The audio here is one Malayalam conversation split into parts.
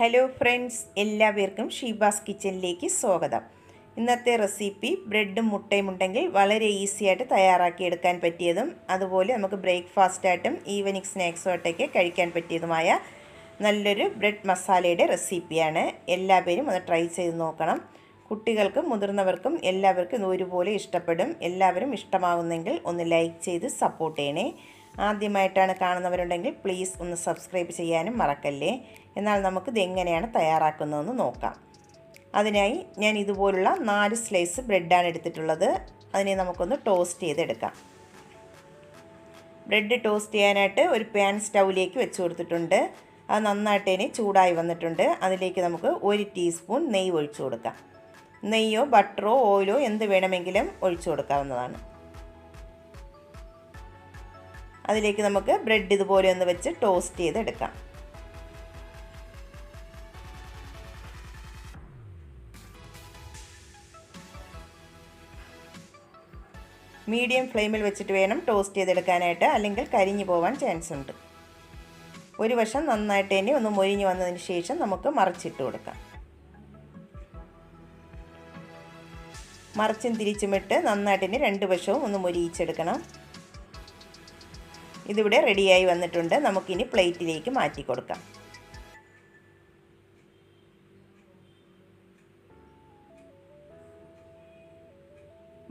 ഹലോ ഫ്രണ്ട്സ് എല്ലാവർക്കും ഷീബാസ് കിച്ചണിലേക്ക് സ്വാഗതം. ഇന്നത്തെ റെസിപ്പി ബ്രെഡും മുട്ടയും ഉണ്ടെങ്കിൽ വളരെ ഈസി ആയിട്ട് തയ്യാറാക്കി എടുക്കാൻ പറ്റിയതും അതുപോലെ നമുക്ക് ബ്രേക്ക്ഫാസ്റ്റായിട്ടും ഈവനിങ് സ്നാക്സുമായിട്ടൊക്കെ കഴിക്കാൻ പറ്റിയതുമായ നല്ലൊരു ബ്രെഡ് മസാലയുടെ റെസിപ്പിയാണ് എല്ലാവരും ഒന്ന് ട്രൈ ചെയ്ത് നോക്കണം. കുട്ടികൾക്കും മുതിർന്നവർക്കും എല്ലാവർക്കും ഒരുപോലെ ഇഷ്ടപ്പെടും. എല്ലാവരും ഇഷ്ടമാവുന്നെങ്കിൽ ഒന്ന് ലൈക്ക് ചെയ്ത് സപ്പോർട്ട് ചെയ്യണേ. ആദ്യമായിട്ടാണ് കാണുന്നവരുണ്ടെങ്കിൽ പ്ലീസ് ഒന്ന് സബ്സ്ക്രൈബ് ചെയ്യാനും മറക്കല്ലേ? എന്നാൽ നമുക്ക് ഇത് എങ്ങനെയാണ് തയ്യാറാക്കുന്നതെന്ന് നോക്കാം. അതിനായി ഞാൻ ഇതുപോലുള്ള നാല് സ്ലൈസ് ബ്രെഡാണ് എടുത്തിട്ടുള്ളത്. അതിനെ നമുക്കൊന്ന് ടോസ്റ്റ് ചെയ്തെടുക്കാം. ബ്രെഡ് ടോസ്റ്റ് ചെയ്യാനായിട്ട് ഒരു പാൻ സ്റ്റൗവിലേക്ക് വെച്ച് കൊടുത്തിട്ടുണ്ട്. അത് നന്നായിട്ട് ഇനി ചൂടായി വന്നിട്ടുണ്ട്. അതിലേക്ക് നമുക്ക് ഒരു ടീസ്പൂൺ നെയ്യ് ഒഴിച്ചു കൊടുക്കാം. നെയ്യോ ബട്ടറോ ഓയിലോ എന്ത് വേണമെങ്കിലും ഒഴിച്ചു കൊടുക്കാവുന്നതാണ്. അതിലേക്ക് നമുക്ക് ബ്രെഡ് ഇതുപോലെ ഒന്ന് വെച്ച് ടോസ്റ്റ് ചെയ്തെടുക്കാം. മീഡിയം ഫ്ലെയിമിൽ വെച്ചിട്ട് വേണം ടോസ്റ്റ് ചെയ്തെടുക്കാനായിട്ട് അല്ലെങ്കിൽ കരിഞ്ഞു പോകാൻ ചാൻസ് ഉണ്ട്. ഒരു വശം നന്നായിട്ട് തന്നെ ഒന്ന് മൊരിഞ്ഞു വന്നതിന് ശേഷം നമുക്ക് മറിച്ചിട്ട് കൊടുക്കാം. മറിച്ചും തിരിച്ചുമിട്ട് നന്നായിട്ട് തന്നെ രണ്ട് വശവും ഒന്ന് മൊരിയിച്ചെടുക്കണം. ഇതിവിടെ റെഡിയായി വന്നിട്ടുണ്ട്. നമുക്കിനി പ്ലേറ്റിലേക്ക് മാറ്റി കൊടുക്കാം.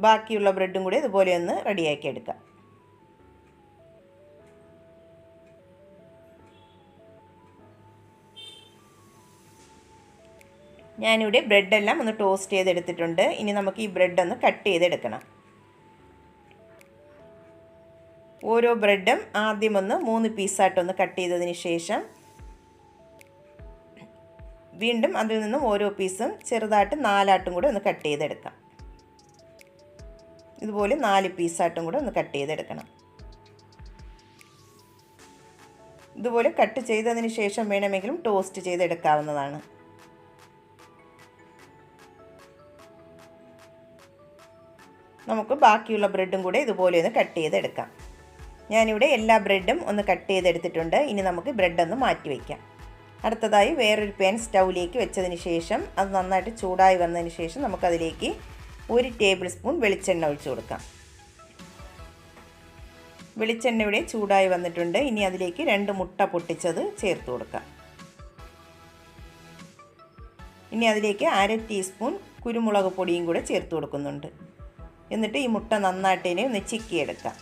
ബാക്കിയുള്ള ബ്രെഡും കൂടി ഇതുപോലെ ഒന്ന് റെഡിയാക്കി എടുക്കാം. ഞാനിവിടെ ബ്രെഡെല്ലാം ഒന്ന് ടോസ്റ്റ് ചെയ്തെടുത്തിട്ടുണ്ട്. ഇനി നമുക്ക് ഈ ബ്രെഡ് ഒന്ന് കട്ട് ചെയ്തെടുക്കണം. ഓരോ ബ്രെഡും ആദ്യമൊന്ന് മൂന്ന് പീസായിട്ടൊന്ന് കട്ട് ചെയ്തതിന് ശേഷം വീണ്ടും അതിൽ നിന്നും ഓരോ പീസും ചെറുതായിട്ട് നാലാട്ടും കൂടെ ഒന്ന് കട്ട് ചെയ്തെടുക്കാം. ഇതുപോലെ നാല് പീസായിട്ടും കൂടെ ഒന്ന് കട്ട് ചെയ്തെടുക്കണം. ഇതുപോലെ കട്ട് ചെയ്തതിന് ശേഷം വേണമെങ്കിലും ടോസ്റ്റ് ചെയ്തെടുക്കാവുന്നതാണ്. നമുക്ക് ബാക്കിയുള്ള ബ്രെഡും കൂടെ ഇതുപോലെ ഒന്ന് കട്ട് ചെയ്തെടുക്കാം. ഞാനിവിടെ എല്ലാ ബ്രെഡും ഒന്ന് കട്ട് ചെയ്തെടുത്തിട്ടുണ്ട്. ഇനി നമുക്ക് ബ്രെഡ് ഒന്ന് മാറ്റി വയ്ക്കാം അടുത്തതായി വേറൊരു പാൻ സ്റ്റൗവിലേക്ക് വെച്ചതിന് ശേഷം അത് നന്നായിട്ട് ചൂടായി വന്നതിന് ശേഷം നമുക്കതിലേക്ക് ഒരു ടേബിൾ സ്പൂൺ വെളിച്ചെണ്ണ ഒഴിച്ചു കൊടുക്കാം. വെളിച്ചെണ്ണ ഇവിടെ ചൂടായി വന്നിട്ടുണ്ട്. ഇനി അതിലേക്ക് രണ്ട് മുട്ട പൊട്ടിച്ചത് ചേർത്ത് കൊടുക്കാം. ഇനി അതിലേക്ക് അര ടീസ്പൂൺ കുരുമുളക് പൊടിയും കൂടെ ചേർത്ത് കൊടുക്കുന്നുണ്ട്. എന്നിട്ട് ഈ മുട്ട നന്നായിട്ട് ഇനി ഒന്ന് ചിക്കിയെടുക്കാം.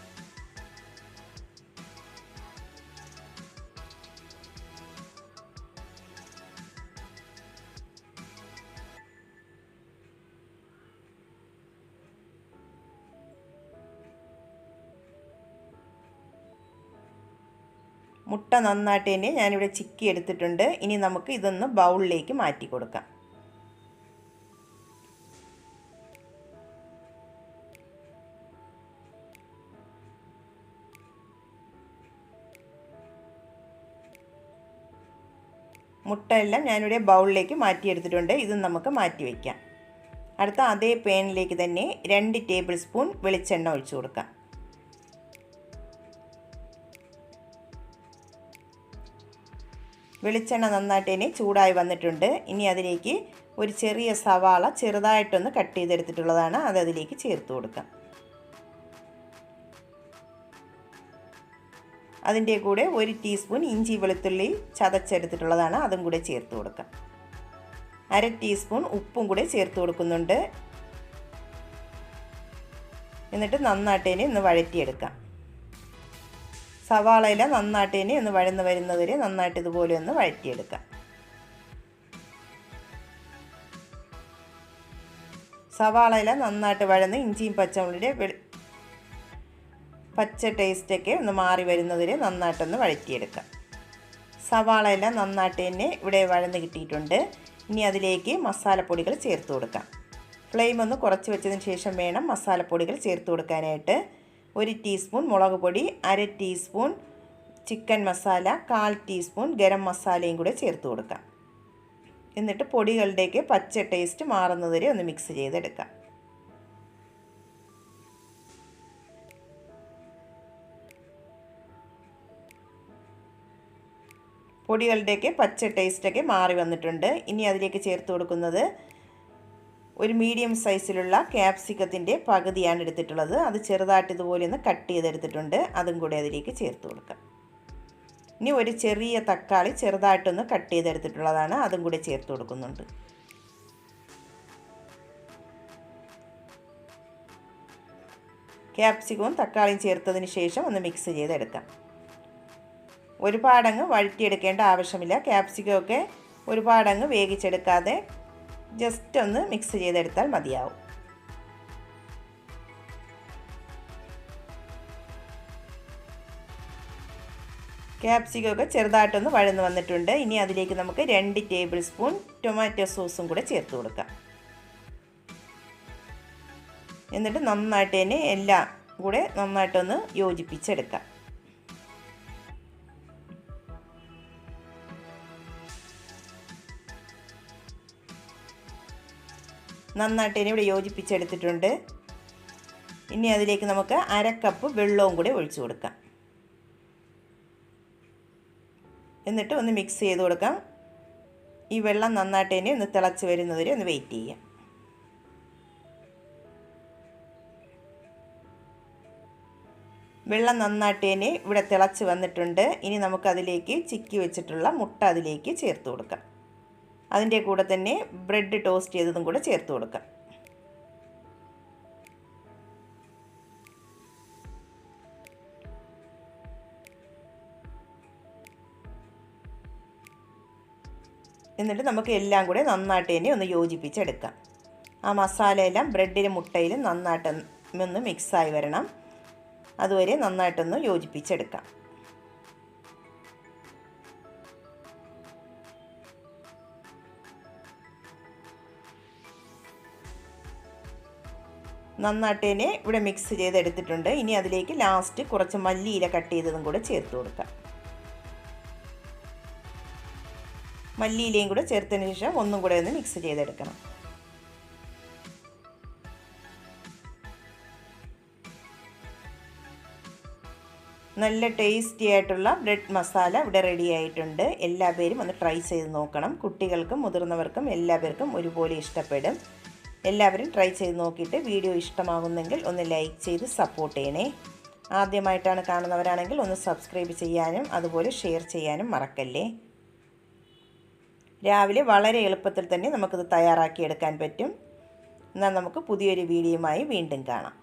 മുട്ട നന്നായിട്ട് തന്നെ ഞാനിവിടെ ചിക്കി എടുത്തിട്ടുണ്ട്. ഇനി നമുക്ക് ഇതൊന്ന് ബൗളിലേക്ക് മാറ്റി കൊടുക്കാം. മുട്ടയെല്ലാം ഞാനിവിടെ ബൗളിലേക്ക് മാറ്റിയെടുത്തിട്ടുണ്ട് ഇത് നമുക്ക് മാറ്റി വയ്ക്കാം. അടുത്ത അതേ പേനിലേക്ക് തന്നെ രണ്ട് ടേബിൾ സ്പൂൺ വെളിച്ചെണ്ണ ഒഴിച്ചു കൊടുക്കാം. വെളിച്ചെണ്ണ നന്നായിട്ട് ഇനി ചൂടായി വന്നിട്ടുണ്ട്. ഇനി അതിലേക്ക് ഒരു ചെറിയ സവാള ചെറുതായിട്ടൊന്ന് കട്ട് ചെയ്തെടുത്തിട്ടുള്ളതാണ്. അത് അതിലേക്ക് ചേർത്ത് കൊടുക്കാം. അതിന്റെ കൂടെ ഒരു ടീസ്പൂൺ ഇഞ്ചി വെളുത്തുള്ളി ചതച്ചെടുത്തിട്ടുള്ളതാണ്. അതും കൂടെ ചേർത്ത് കൊടുക്കാം. അര ടീസ്പൂൺ ഉപ്പും കൂടെ ചേർത്ത് കൊടുക്കുന്നുണ്ട്. എന്നിട്ട് നന്നായിട്ട് ഇനി ഒന്ന് വഴറ്റിയെടുക്കാം. സവാളയില ഇനി ഒന്ന് വഴന്ന് വരുന്നവരെ നന്നായിട്ട് ഇതുപോലെ ഒന്ന് വഴറ്റിയെടുക്കാം. സവാളയില നന്നായിട്ട് വഴന്ന് ഇഞ്ചിയും പച്ചമുള്ളിയുടെ വെളി പച്ച ടേസ്റ്റൊക്കെ ഒന്ന് മാറി വരുന്നവരെ നന്നായിട്ടൊന്ന് വഴറ്റിയെടുക്കാം. സവാളയില നന്നായിട്ട് തന്നെ ഇവിടെ വഴന്ന് കിട്ടിയിട്ടുണ്ട്. ഇനി അതിലേക്ക് മസാലപ്പൊടികൾ ചേർത്ത് കൊടുക്കാം. ഫ്ലെയിം ഒന്ന് കുറച്ച് വെച്ചതിന് ശേഷം വേണം മസാലപ്പൊടികൾ ചേർത്ത് കൊടുക്കാനായിട്ട്. ഒരു ടീസ്പൂൺ മുളക് പൊടി അര ടീസ്പൂൺ ചിക്കൻ മസാല കാൽ ടീസ്പൂൺ ഗരം മസാലയും കൂടെ ചേർത്ത് കൊടുക്കാം. എന്നിട്ട് പൊടികളുടെയൊക്കെ പച്ച ടേസ്റ്റ് മാറുന്നതുവരെ ഒന്ന് മിക്സ് ചെയ്തെടുക്കാം. പൊടികളുടെയൊക്കെ പച്ച ടേസ്റ്റൊക്കെ മാറി വന്നിട്ടുണ്ട്. ഇനി അതിലേക്ക് ചേർത്ത് കൊടുക്കുന്നത് ഒരു മീഡിയം സൈസിലുള്ള ക്യാപ്സിക്കത്തിന്റെ പകുതിയാണ് എടുത്തിട്ടുള്ളത്. അത് ചെറുതായിട്ട് ഇതുപോലെ ഒന്ന് കട്ട് ചെയ്തെടുത്തിട്ടുണ്ട്. അതും കൂടി അതിലേക്ക് ചേർത്ത് കൊടുക്കാം. ഇനി ഒരു ചെറിയ തക്കാളി ചെറുതായിട്ടൊന്ന് കട്ട് ചെയ്തെടുത്തിട്ടുള്ളതാണ്. അതും കൂടി ചേർത്ത് കൊടുക്കുന്നുണ്ട്. ക്യാപ്സിക്കവും തക്കാളിയും ചേർത്തതിന് ശേഷം ഒന്ന് മിക്സ് ചെയ്തെടുക്കാം. ഒരുപാടങ്ങ് വഴറ്റിയെടുക്കേണ്ട ആവശ്യമില്ല. ക്യാപ്സിക്കമൊക്കെ ഒരുപാടങ്ങ് വേവിച്ചെടുക്കാതെ ജസ്റ്റ് ഒന്ന് മിക്സ് ചെയ്തെടുത്താൽ മതിയാവും. ക്യാപ്സിക്കമൊക്കെ ചെറുതായിട്ടൊന്ന് വഴന്ന് വന്നിട്ടുണ്ട്. ഇനി അതിലേക്ക് നമുക്ക് രണ്ട് ടേബിൾ സ്പൂൺ ടൊമാറ്റോ സോസും കൂടെ ചേർത്ത് കൊടുക്കാം. എന്നിട്ട് നന്നായിട്ട് തന്നെ എല്ലാം കൂടെ നന്നായിട്ടൊന്ന് യോജിപ്പിച്ചെടുക്കാം. നന്നായിട്ട് ഇനി ഇവിടെ യോജിപ്പിച്ചെടുത്തിട്ടുണ്ട്. ഇനി അതിലേക്ക് നമുക്ക് അര കപ്പ് വെള്ളവും കൂടി ഒഴിച്ചു കൊടുക്കാം. എന്നിട്ട് ഒന്ന് മിക്സ് ചെയ്ത് കൊടുക്കാം. ഈ വെള്ളം നന്നായിട്ട് ഇനി ഒന്ന് തിളച്ച് വരുന്നവരെ ഒന്ന് വെയിറ്റ് ചെയ്യാം. വെള്ളം നന്നായിട്ട് ഇനി ഇവിടെ തിളച്ച് വന്നിട്ടുണ്ട്. ഇനി നമുക്കതിലേക്ക് ചിക്കി വെച്ചിട്ടുള്ള മുട്ട അതിലേക്ക് ചേർത്ത് കൊടുക്കാം. അതിന്റെ കൂടെ തന്നെ ബ്രെഡ് ടോസ്റ്റ് ചെയ്തതും കൂടെ ചേർത്ത് കൊടുക്കുക എന്നിട്ട് നമുക്ക് എല്ലാം കൂടെ നന്നായിട്ട് തന്നെ ഒന്ന് യോജിപ്പിച്ചെടുക്കാം. ആ മസാലയെല്ലാം ബ്രെഡിലും മുട്ടയിലും നന്നായിട്ടൊന്ന് മിക്സായി വരണം. അതുവരെ നന്നായിട്ടൊന്ന് യോജിപ്പിച്ചെടുക്കാം. നന്നായിട്ട് തന്നെ ഇവിടെ മിക്സ് ചെയ്തെടുത്തിട്ടുണ്ട്. ഇനി അതിലേക്ക് ലാസ്റ്റ് കുറച്ച് മല്ലിയില കട്ട് ചെയ്തതും കൂടെ ചേർത്ത് കൊടുക്കാം. മല്ലിയിലയും കൂടെ ചേർത്തതിന് ശേഷം ഒന്നും കൂടെ ഒന്ന് മിക്സ് ചെയ്തെടുക്കണം. നല്ല ടേസ്റ്റി ആയിട്ടുള്ള ബ്രെഡ് മസാല ഇവിടെ റെഡി ആയിട്ടുണ്ട്. എല്ലാ പേരും ഒന്ന് ട്രൈ ചെയ്ത് നോക്കണം. കുട്ടികൾക്കും മുതിർന്നവർക്കും എല്ലാവർക്കും ഒരുപോലെ ഇഷ്ടപ്പെടും. എല്ലാവരും ട്രൈ ചെയ്ത് നോക്കിയിട്ട് വീഡിയോ ഇഷ്ടമാകുന്നെങ്കിൽ ഒന്ന് ലൈക്ക് ചെയ്ത് സപ്പോർട്ട് ചെയ്യണേ. ആദ്യമായിട്ടാണ് കാണുന്നവരാണെങ്കിൽ ഒന്ന് സബ്സ്ക്രൈബ് ചെയ്യാനും അതുപോലെ ഷെയർ ചെയ്യാനും മറക്കല്ലേ? രാവിലെ വളരെ എളുപ്പത്തിൽ തന്നെ നമുക്കിത് തയ്യാറാക്കിയെടുക്കാൻ പറ്റും. എന്നാൽ നമുക്ക് പുതിയൊരു വീഡിയോയുമായി വീണ്ടും കാണാം.